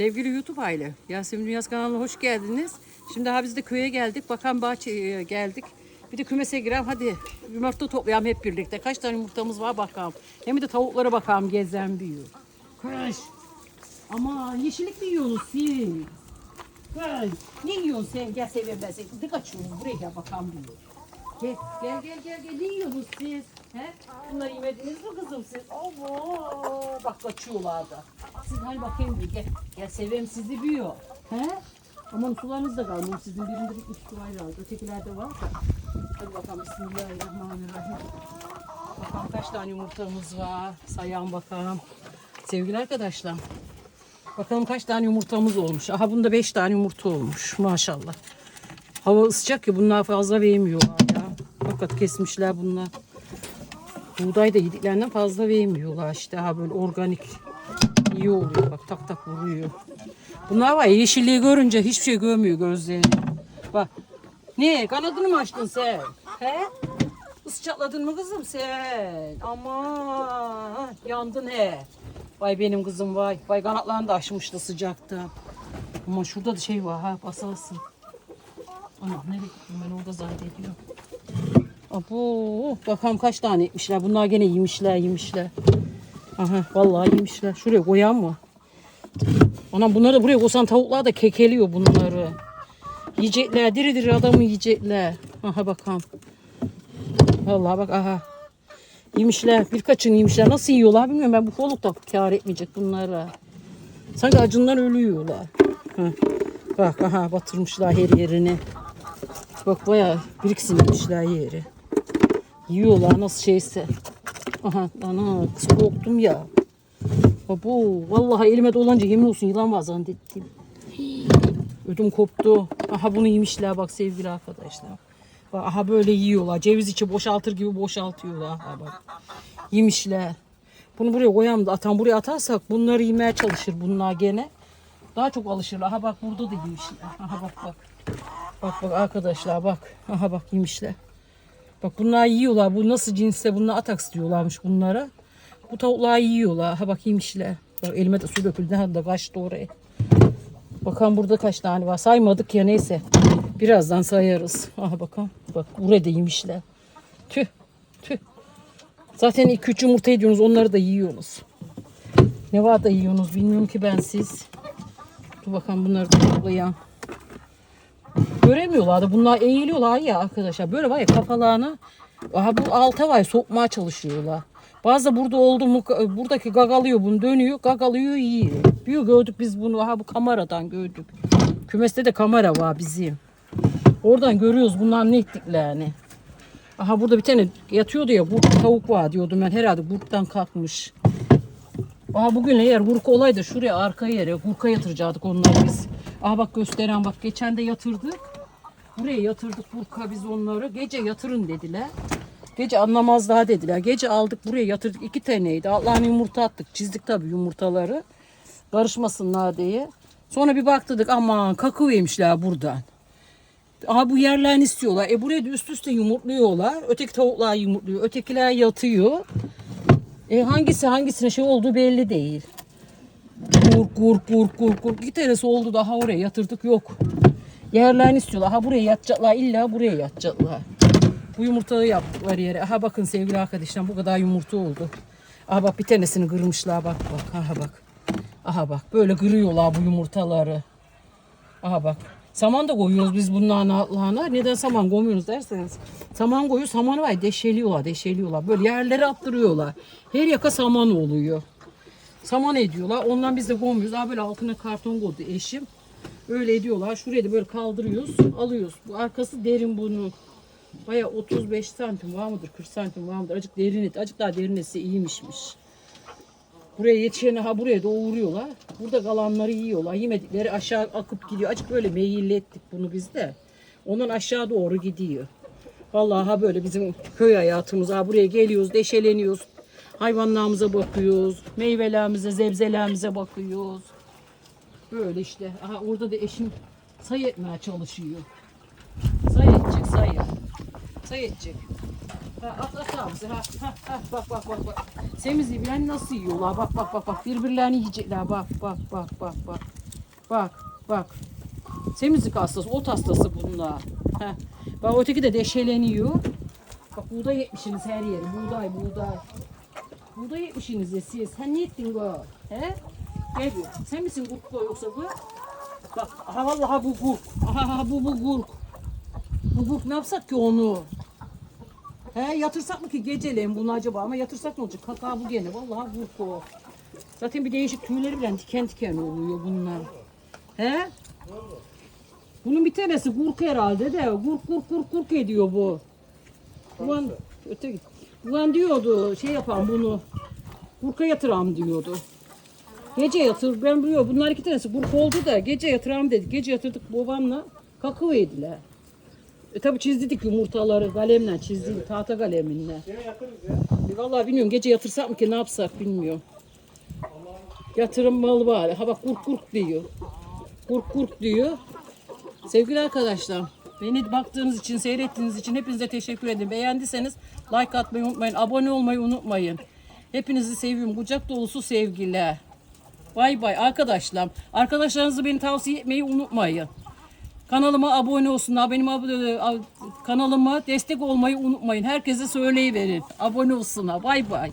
Sevgili YouTube aile, Yasemin Dünyas kanalına hoş geldiniz. Şimdi ha biz de köye geldik, bakan bahçeye geldik. Bir de kümese girelim, hadi yumurta toplayalım hep birlikte. Kaç tane yumurtamız var bakalım. Hem de tavuklara bakalım gezen büyüyor. Kış. Ama yeşillik mi yiyorsunuz siz? Kış. Ne yiyorsun sen? Gel seveyim ben seni. Dik açıyorum, buraya gel bakalım diyor. Gel, gel, gel, gel, gel. Ne yiyorsunuz siz? He? Bunları yemediniz mi kızım siz? Allah! Bak kaçıyorlar da. Siz hani bakayım bir gel. Gel seveyim sizi büyüyor. He? Aman sularınız da kalmamış. Sizin birinde bir iki su ayrı aldı. Ötekilerde var da. Hadi bakalım Bismillahirrahmanirrahim. Bakalım kaç tane yumurtamız var. Sayalım bakalım. Sevgili arkadaşlar. Bakalım kaç tane yumurtamız olmuş. Aha bunda beş tane yumurta olmuş. Maşallah. Hava sıcak ya bunlar fazla vermiyorlar ya. Fakat kesmişler bunlar. Buğday da yediklerinden fazla vermiyorlar işte. Ha böyle organik iyi oluyor. Bak tak tak vuruyor. Bunlar var yeşilliği görünce hiçbir şey görmüyor gözlerini. Bak. Ne kanadını mı açtın sen? He? Isçatladın mı kızım sen? Aman yandın he. Vay benim kızım vay. Vay kanatlarını da açmıştı sıcakta. Ama şurada da şey var ha basarsın. Ana nereye gittim ben orada zannediyorum. Abo bakalım kaç tane etmişler. Bunlar gene yemişler yemişler. Aha vallahi yemişler. Şuraya koyan mı? Anam bunları buraya koysan tavuklar da kekeliyor bunları. Yiyecekler diri diri adamı yiyecekler. Aha bakalım. Vallahi bak aha. Yemişler. Birkaçını yemişler. Nasıl yiyorlar bilmiyorum. Ben bu koluk da kâr etmeyecek bunlara. Sanki acından ölüyorlar. Bak aha batırmışlar her yerini. Bak bayağı biriksinmişler yeri. Yiyorlar nasıl şeyse. Aha ana kız korktum ya. Bu vallahi elime dolanca yemin olsun yılan var zannettim. Ödüm koptu. Aha bunu yemişler bak sevgili arkadaşlar. Bak aha böyle yiyorlar. Ceviz içi boşaltır gibi boşaltıyorlar. Aha bak. Yemişler. Bunu buraya koyalım da atan buraya atarsak bunları yemeye çalışır bunlar gene. Daha çok alışırlar. Aha bak burada da yemişler. Aha bak bak. Bak bak arkadaşlar bak. Aha bak yemişler. Bak bunlar yiyorlar. Bu nasıl cinste bunlar ataks diyorlarmış bunlara. Bu tavuklar yiyorlar. Ha bak yemişler. Bak elime de su döküldü. Ha da kaçtı oraya. Bakalım burada kaç tane var. Saymadık ya neyse. Birazdan sayarız. Aha bakalım. Bak buraya da yemişler. Tüh. Tüh. Zaten 2-3 yumurta ediyorsunuz. Onları da yiyorsunuz. Ne var da yiyorsunuz bilmiyorum ki ben siz. Dur bakalım bunları da toplayalım. Göremiyorlar da bunlar eğiliyorlar ya arkadaşlar. Böyle var ya kafalarına aha bu alta var ya sokmaya çalışıyorlar. Bazı burada oldu mu buradaki gagalıyor bunu dönüyor gagalıyor yiyor. Büyük gördük biz bunu aha bu kameradan gördük. Kümeste de kamera var bizim. Oradan görüyoruz bunlar ne ettiklerini. Aha burada bir tane yatıyordu ya kurt tavuk var diyordum ben herhalde kurttan kalkmış. Aha bugün eğer vurk olaydı şuraya arka yere vurka yatıracaktık onları biz. Aha bak gösteren bak geçen de yatırdık. Buraya yatırdık vurka biz onları. Gece yatırın dediler. Gece anlamaz daha dediler. Gece aldık buraya yatırdık. iki taneydi. Allah'ın yumurta attık. Çizdik tabii yumurtaları. Karışmasınlar diye. Sonra bir baktık aman kakı yemişler buradan. Aha bu yerlerini istiyorlar. E buraya da üst üste yumurtluyorlar. Öteki tavuklar yumurtluyor. Ötekiler yatıyor. E hangisi hangisine şey olduğu belli değil. Kurk kurk kurk kurk kurk. Bir tanesi oldu daha oraya yatırdık yok. Yerlerini istiyorlar. Ha buraya yatacaklar illa buraya yatacaklar. Bu yumurtayı yaptıkları yere. Aha bakın sevgili arkadaşlar bu kadar yumurta oldu. Aha bak bir tanesini kırmışlar bak bak. Aha bak. Aha bak böyle kırıyorlar bu yumurtaları. Aha bak. Saman da koyuyoruz biz bunların altlarına. Neden saman koymuyoruz derseniz. Saman koyuyoruz. Samanı var deşeliyorlar deşeliyorlar. Böyle yerlere attırıyorlar. Her yaka saman oluyor. Saman ediyorlar. Ondan biz de koymuyoruz. Daha böyle altına karton koydu eşim. Öyle ediyorlar. Şuraya da böyle kaldırıyoruz. Alıyoruz. Bu arkası derin bunu. Baya 35 santim var mıdır? 40 santim var mıdır? Acık derin et. Acık daha derin etse iyiymişmiş. Buraya yetişeni ha buraya doğuruyorlar. Burada kalanları yiyorlar. Yemedikleri aşağı akıp gidiyor. Acık böyle meyilli ettik bunu biz de. Ondan aşağı doğru gidiyor. Vallahi ha böyle bizim köy hayatımız. Ha buraya geliyoruz, deşeleniyoruz. Hayvanlarımıza bakıyoruz. Meyvelerimize, zebzelerimize bakıyoruz. Böyle işte. Aha orada da eşim say etmeye çalışıyor. Say edecek, say. Say edecek. Ha, at at abisi. Ha, ha, ha, bak bak bak bak. Semizliği bilen nasıl yiyorlar? Bak bak bak bak. Birbirlerini yiyecekler. Bak bak bak bak bak. Bak bak. Temizlik hastası, ot hastası bunlar. Heh. Bak öteki de deşeleniyor. Bak buğday yetmişsiniz her yeri. Buğday, buğday. Buğday yetmişsiniz de siz. Sen ne ettin bu? He? Gel bir. Sen misin gurk bu yoksa bu? Bak aha vallahi bu gurk. Aha, aha bu bu gurk. Bu gurk ne yapsak ki onu? He yatırsak mı ki geceleyin bunu acaba ama yatırsak ne olacak? Kaka bu gene vallahi gurk o. Zaten bir değişik tüyleri bile diken diken oluyor bunlar. He? Bunun bir tanesi gurk herhalde de gurk gurk gurk gurk ediyor bu. Ulan öte git. Ulan diyordu şey yapan bunu. Gurka yatıram diyordu. Gece yatır ben biliyor bunlar iki tanesi gurk oldu da gece yatıram dedi. Gece yatırdık babamla kakao yediler. E tabi çizdik yumurtaları kalemle çizdik tahta kalemle. E vallahi bilmiyorum gece yatırsak mı ki ne yapsak bilmiyorum. Yatırım malı var. Ha bak kurk kurk diyor. Kurk kurk diyor. Sevgili arkadaşlar, beni baktığınız için, seyrettiğiniz için hepinize teşekkür ederim. Beğendiyseniz like atmayı unutmayın, abone olmayı unutmayın. Hepinizi seviyorum. Kucak dolusu sevgiler. Bay bay arkadaşlar. Arkadaşlarınızı beni tavsiye etmeyi unutmayın. Kanalıma abone olsunlar. Benim abone, kanalıma destek olmayı unutmayın. Herkese söyleyiverin. Abone olsunlar. Bay bay.